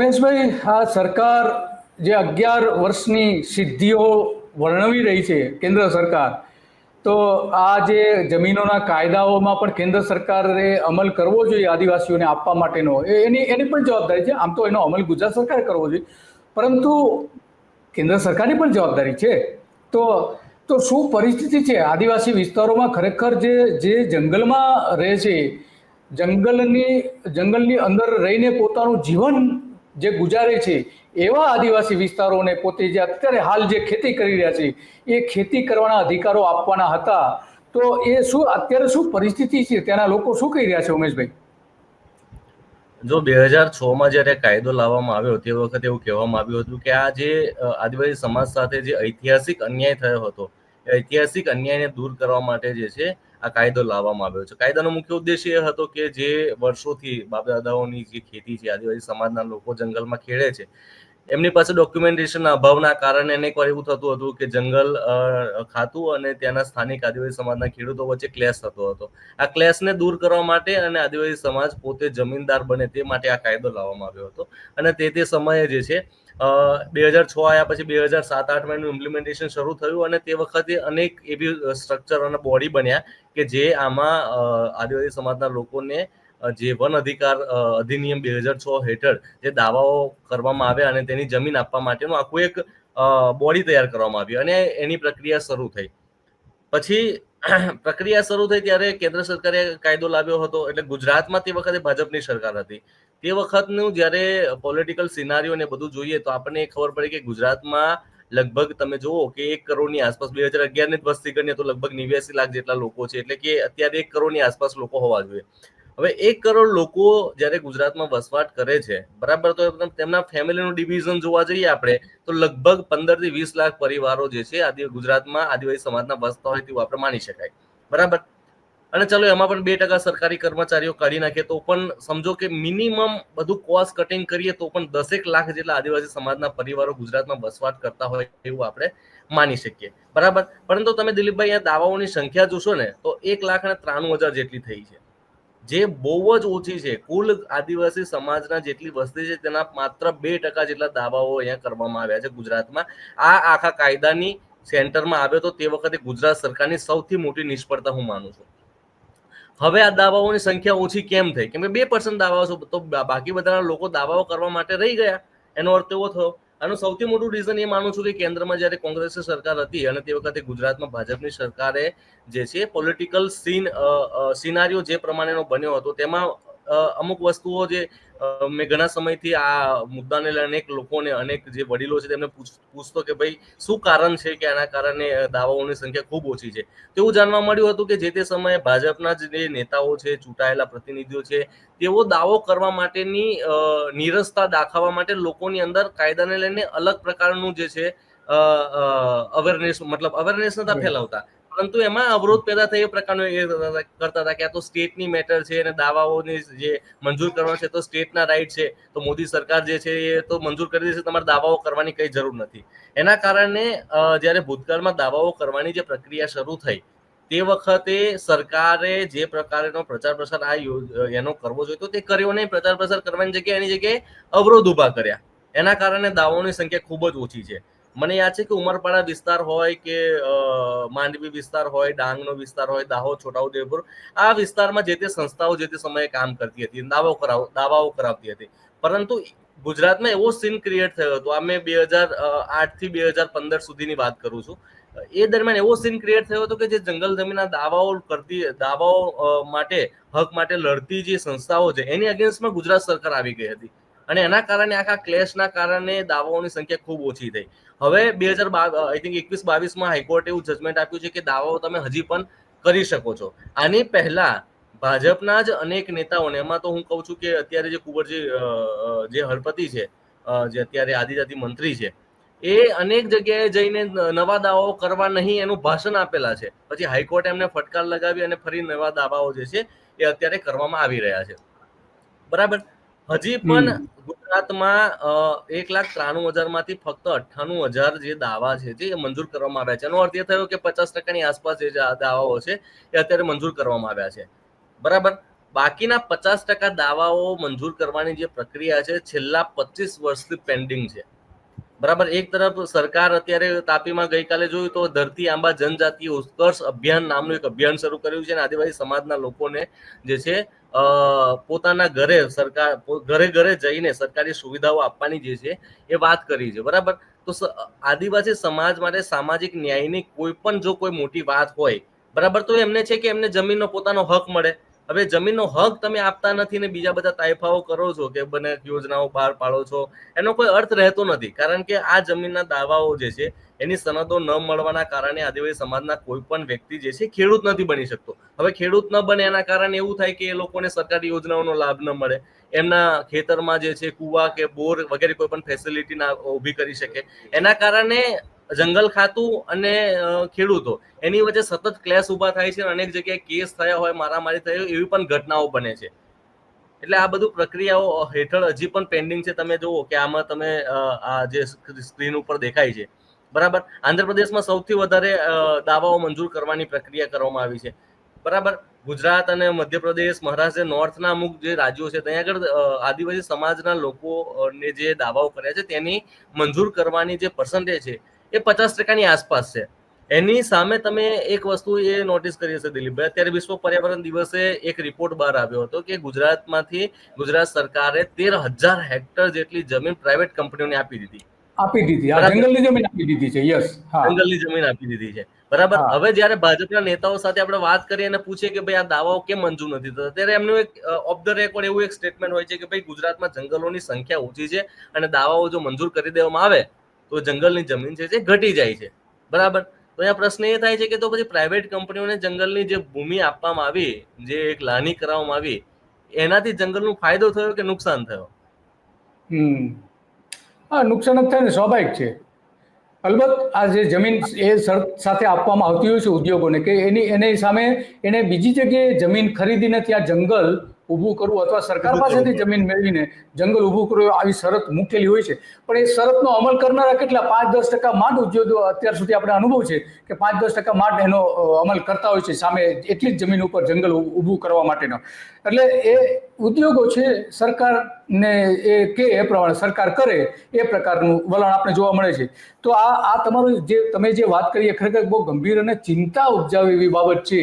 ઉમેશભાઈ, આ સરકાર જે અગિયાર વર્ષની સિદ્ધિઓ વર્ણવી રહી છે કેન્દ્ર સરકાર, તો આ જે જમીનોના કાયદાઓમાં પણ કેન્દ્ર સરકારે અમલ કરવો જોઈએ આદિવાસીઓને આપવા માટેનો એની એની પણ જવાબદારી છે. આમ તો એનો અમલ ગુજરાત સરકારે કરવો જોઈએ. પરંતુ કેન્દ્ર સરકારની પણ જવાબદારી છે. તો તો શું પરિસ્થિતિ છે? આદિવાસી વિસ્તારોમાં ખરેખર જે જે જંગલમાં રહે છે, જંગલની જંગલની અંદર રહીને પોતાનું જીવન જે ગુજારે છે, એવા આદિવાસી વિસ્તારોને પોતે જે અત્યારે હાલ જે ખેતી કરી રહ્યા છે, એ ખેતી કરવાના અધિકારો આપવાના હતા, તો એ શું, અત્યારે શું પરિસ્થિતિ છે? ત્યાંના લોકો શું કહી રહ્યા છે, ઉમેશભાઈ? જો બે હજાર છ માં જ્યારે કાયદો લાવવામાં આવ્યો, તે વખતે એવું કહેવામાં આવ્યું હતું કે આ જે આદિવાસી સમાજ સાથે જે ઐતિહાસિક અન્યાય થયો હતો, એ ઐતિહાસિક અન્યાયને દૂર કરવા માટે જે છે આ કાયદો લાવવામાં આવ્યો છે. કાયદાનો મુખ્ય ઉદ્દેશ્ય એ હતો કે જે વર્ષોથી બાપ દાદાઓની જે ખેતી છે, આદિવાસી સમાજના લોકો જંગલમાં ખેડે છે, એમની પાસે ડોક્યુમેન્ટેશનના અભાવના કારણે એને એકવાર એવું થતું હતું કે જંગલ ખાતું અને ત્યાંના સ્થાનિક આદિવાસી સમાજના ખેડૂતો વચ્ચે ક્લેશ થતો હતો. આ ક્લેશને દૂર કરવા માટે અને આદિવાસી સમાજ પોતે જમીનદાર બને તે માટે આ કાયદો લાવવામાં આવ્યો હતો. અને તે તે સમયે જે છે બે હજાર છ આવ્યા પછી બે હજાર સાત, આઠમાં એનું ઇમ્પ્લિમેન્ટેશન શરૂ થયું અને તે વખતે અનેક એવી સ્ટ્રક્ચર અને બોડી બન્યા કે જે આમાં આદિવાસી સમાજના લોકોને જે વન અધિકાર અધિનિયમ બે હજાર છ હેઠળ જે દાવાઓ કરવામાં આવ્યા અને તેની જમીન આપવા માટેનું આખું એક બોડી તૈયાર કરવામાં આવી અને એની પ્રક્રિયા શરૂ થઈ. પછી પ્રક્રિયા શરૂ થઈ ત્યારે કેન્દ્ર સરકારે કાયદો લાવ્યો હતો એટલે ગુજરાતમાં તે વખતે ભાજપની સરકાર હતી. તે વખતનું જ્યારે પોલિટિકલ સિનારીઓ ને બધું જોઈએ તો આપણને ખબર પડે કે ગુજરાતમાં લગભગ તમે જુઓ કે એક કરોડની આસપાસ બે હજાર અગિયારની વસ્તી ગણીએ તો લગભગ નેવ્યાસી લાખ જેટલા લોકો છે એટલે કે અત્યારે એક કરોડની આસપાસ લોકો હોવા જોઈએ. હવે એક કરોડ લોકો જ્યારે ગુજરાતમાં વસવાટ કરે છે, બરાબર? તો તેમના ફેમિલીનું ડિવિઝન જોવા જઈએ આપણે, તો લગભગ પંદરથી વીસ લાખ પરિવારો જે છે આદિ ગુજરાતમાં આદિવાસી સમાજના વસતા હોય તેવું આપણે માની શકાય. બરાબર? અને ચલો એમાં પણ બે ટકા સરકારી કર્મચારીઓ કાઢી નાખીએ તો પણ સમજો કે મિનિમમ બધું કોસ્ટ કટિંગ કરીએ તો પણ દસેક લાખ જેટલા આદિવાસી સમાજના પરિવારો ગુજરાતમાં વસવાટ કરતા હોય એવું આપણે માની શકીએ. બરાબર? પરંતુ તમે દિલીપભાઈ અહીંયા દાવાઓની સંખ્યા જોશો ને, તો એક લાખ અને ત્રાણું હજાર જેટલી થઈ છે. જે બહુ જ ઓછી છે. કુલ આદિવાસી સમાજના જેટલી વસ્તી છે તેના માત્ર બે ટકા જેટલા દાવાઓ અહીંયા કરવામાં આવ્યા છે ગુજરાતમાં. આ આખા કાયદાની સેન્ટરમાં આવ્યો તો તે વખતે ગુજરાત સરકારની સૌથી મોટી નિષ્ફળતા હું માનું છું. હવે આ દાવાઓની સંખ્યા ઓછી કેમ થઈ? કેમ કે બે પર્સન્ટ દાવાઓ છે, તો બાકી બધાના લોકો દાવાઓ કરવા માટે રહી ગયા. એનો અર્થ એવો થયો. આનું સૌથી મોટું રીઝન એ માનું છું કે કેન્દ્રમાં જ્યારે કોંગ્રેસની સરકાર હતી અને તે વખતે ગુજરાતમાં ભાજપની સરકારે જે છે પોલિટિકલ સીન સિનારીઓ જે પ્રમાણેનો બન્યો હતો, તેમાં અમુક વસ્તુઓ જે મેં ઘણા સમયથી આ મુદ્દાને લઈને અનેક લોકોને અનેક જે વડીલો છે તેમને પૂછ- પૂછતો કે ભાઈ શું કારણ છે કે આના કારણે દાવાઓની સંખ્યા ખૂબ ઓછી છે? તેવું જાણવા મળ્યું હતું કે જે તે સમયે ભાજપના જ નેતાઓ છે ચૂંટાયેલા પ્રતિનિધિઓ છે તેઓ દાવો કરવા માટેની નીરસતા દાખવવા માટે લોકોની અંદર કાયદાને લઈને અલગ પ્રકારનું જે છે અવેરનેસ મતલબ અવેરનેસ નતા ફેલાવતા. પરંતુ એમાં અવરોધ પેદા થઈ એ પ્રકારનો એ કરતા હતા કે આ તો સ્ટેટની મેટર છે અને દાવાઓની જે મંજૂર કરવા છે તો સ્ટેટના રાઈટ છે. તો મોદી સરકાર જે છે એ તો મંજૂર કરી દેશે, તમારે દાવાઓ કરવાની કઈ જરૂર નથી. એના કારણે જ્યારે ભૂતકાળમાં દાવાઓ કરવાની જે પ્રક્રિયા શરૂ થઈ, તે વખતે સરકારે જે પ્રકારનો પ્રચાર પ્રસાર આ એનો કરવો જોઈએ તો તે કર્યો નહીં. પ્રચાર પ્રસાર કરવાની જગ્યાએ એની જગ્યાએ અવરોધ ઊભા કર્યા. એના કારણે દાવાઓની સંખ્યા ખૂબ જ ઓછી છે. મને યાદ છે કે ઉમરપાડા વિસ્તાર હોય કે માંડવી વિસ્તાર હોય, ડાંગનો વિસ્તાર હોય, દાહોદ, છોટાઉદેપુર, આ વિસ્તારમાં જે તે સંસ્થાઓ જે તે સમયે કામ કરતી હતી, દાવાઓ કરાવ, દાવાઓ કરાવતી હતી. પરંતુ ગુજરાતમાં એવો સીન ક્રિએટ થયો હતો, આ મેં બે હજાર આઠથી બે હજાર પંદર સુધીની વાત કરું છું. એ દરમિયાન એવો સીન ક્રિએટ થયો હતો કે જે જંગલ જમીનના દાવાઓ કરતી, દાવાઓ માટે, હક માટે લડતી જે સંસ્થાઓ છે, એની અગેન્સ્ટમાં ગુજરાત સરકાર આવી ગઈ હતી. અને એના કારણે આખા ક્લેશના કારણે દાવાઓની સંખ્યા ખૂબ ઓછી થઈ. હવે બે હજાર આઈ થિંક એકવીસ બાવીસમાં હાઈકોર્ટે એવું જજમેન્ટ આપ્યું છે કે દાવાઓ તમે હજી પણ કરી શકો છો. આની પહેલા ભાજપના જ અનેક નેતાઓને, એમાં તો હું કહું છું કે અત્યારે જે કુંવરજી જે હળપતિ છે જે અત્યારે આદિજાતિ મંત્રી છે, એ અનેક જગ્યાએ જઈને નવા દાવાઓ કરવા નહીં એનું ભાષણ આપેલા છે. પછી હાઈકોર્ટે એમને ફટકાર લગાવી અને ફરી નવા દાવાઓ જે છે એ અત્યારે કરવામાં આવી રહ્યા છે. બરાબર? હજી પણ. ગુજરાતમાં એક લાખ ત્રાણું હજારમાંથી ફક્ત અઠ્ઠાણું હજાર જે દાવા છે, જે મંજૂર કરવામાં આવ્યા છે. એનો અર્થ એ થયો કે પચાસ ટકાની આસપાસ જે દાવાઓ છે, એ અત્યારે મંજૂર કરવામાં આવ્યા છે. બરાબર? બાકીના પચાસ ટકા દાવાઓ મંજૂર કરવાની જે પ્રક્રિયા છે, છેલ્લા પચીસ વર્ષથી પેન્ડિંગ છે. બરાબર? એક તરફ સરકાર અત્યારે તાપીમાં ગઈકાલે જોયું તો ધરતી આંબા જનજાતીય ઉત્કર્ષ અભિયાન નામનું એક અભિયાન શરૂ કર્યું છે અને આદિવાસી સમાજના લોકોને જે છે પોતાના ઘરે સરકાર, ઘરે ઘરે જઈને સરકારી સુવિધાઓ આપવાની જે છે એ વાત કરી છે, બરાબર? તો આદિવાસી સમાજ માટે સામાજિક ન્યાયની કોઈ પણ જો કોઈ મોટી વાત હોય, બરાબર? તો એમને છે કે એમને જમીનનો પોતાનો હક મળે. હવે જમીનનો હક તમે આપતા નથી ને બીજા બધા તાઇફાઓ કરો છો કે બને યોજનાઓ બહાર પાડો છો, એનો કોઈ અર્થ રહેતો નથી. કારણ કે આ જમીનના દાવાઓ જે છે, એની સનદો ન મળવાના કારણે આદિવાસી સમાજના કોઈ પણ વ્યક્તિ જે છે, ખેડૂત નથી બની શકતો. હવે ખેડૂત ન બને એના કારણે એવું થાય કે એ લોકોને સરકારી યોજનાઓનો લાભ ન મળે. એમના ખેતરમાં જે છે, કુવા કે બોર વગેરે કોઈ પણ ફેસિલિટી ના ઊભી કરી શકે. એના કારણે જંગલ ખાતું અને ખેડૂતો. એની વચ્ચે સતત ક્લેશ ઊભા થાય છે અને અનેક જગ્યાએ કેસ થયા હોય, મારામારી થઈ એવી પણ ઘટનાઓ બને છે. એટલે આ બધું પ્રક્રિયાઓ હેઠળ હજી પણ પેન્ડિંગ છે. તમે જુઓ કે આમાં તમે આ જે સ્ક્રીન ઉપર દેખાય છે. બરાબર? આંધ્રપ્રદેશમાં સૌથી વધારે દાવાઓ મંજૂર કરવાની પ્રક્રિયા કરવામાં આવી છે. બરાબર? ગુજરાત અને મધ્યપ્રદેશ, મહારાષ્ટ્ર નોર્થના અમુક જે રાજ્યો છે, ત્યાં આગળ આદિવાસી સમાજના લોકોને જે દાવાઓ કર્યા છે, તેની મંજૂર કરવાની જે પર્સન્ટેજ છે એ પચાસ ટકાની આસપાસ છે. એની સામે તમે એક વસ્તુ એ નોટિસ કરી હશે દિલીપભાઈ અત્યારે વિશ્વ પર્યાવરણ દિવસે એક રિપોર્ટ બહાર આવ્યો હતો કે ગુજરાતમાંથી ગુજરાત સરકારે તેર હજાર હેક્ટર જેટલી જમીન પ્રાઇવેટ કંપનીઓને આપી દીધી. આપી દીધી. જંગલની જમીન આપી દીધી છે. યસ જંગલની જમીન આપી દીધી છે. બરાબર? હવે જ્યારે ભાજપના નેતાઓ સાથે આપણે વાત કરીએ અને પૂછીએ કે ભાઈ આ દાવાઓ કેમ મંજૂર નથી થતા ત્યારે એમનું એક ઓફ ધ રેકોર્ડ એવું એક સ્ટેટમેન્ટ હોય છે કે ભાઈ ગુજરાતમાં જંગલોની સંખ્યા ઓછી છે અને દાવાઓ જો મંજૂર કરી દેવામાં આવે તો જંગલની જમીન છે જે ઘટી જાય છે. બરાબર? તો અહીંયા પ્રશ્ન એ થાય છે કે તો પછી પ્રાઇવેટ કંપનીઓને જંગલની જે ભૂમિ આપવામાં આવી, જે એક લાની કરાવવામાં આવી, એનાથી જંગલનો ફાયદો થયો કે નુકસાન થયો? હા, નુકસાન જ થાય ને, સ્વાભાવિક છે. અલબત્ત આ જે જમીન એ શરત સાથે આપવામાં આવતી હોય છે ઉદ્યોગોને, કે એની એની સામે એને બીજી જગ્યાએ જમીન ખરીદીને ત્યાં જંગલ ઊભું કરવું અથવા સરકાર પાસેથી જમીન મેળવીને જંગલ ઊભું કરવું આવી શરત મૂકેલી હોય છે. પણ એ શરતનો અમલ કરનારા કેટલા? પાંચ દસ ટકા માંડ ઉદ્યોગો અત્યાર સુધી આપણે અનુભવ છે કે પાંચ દસ ટકા માંડ એનો અમલ કરતા હોય છે સામે એટલી જ જમીન ઉપર જંગલ ઊભું કરવા માટેનો. એટલે એ ઉદ્યોગો છે સરકારને એ કે એ પ્રમાણે સરકાર કરે એ પ્રકારનું વલણ આપણે જોવા મળે છે. તો આ આ તમારું જે તમે જે વાત કરી એ ખરેખર બહુ ગંભીર અને ચિંતા ઉપજાવે એવી બાબત છે.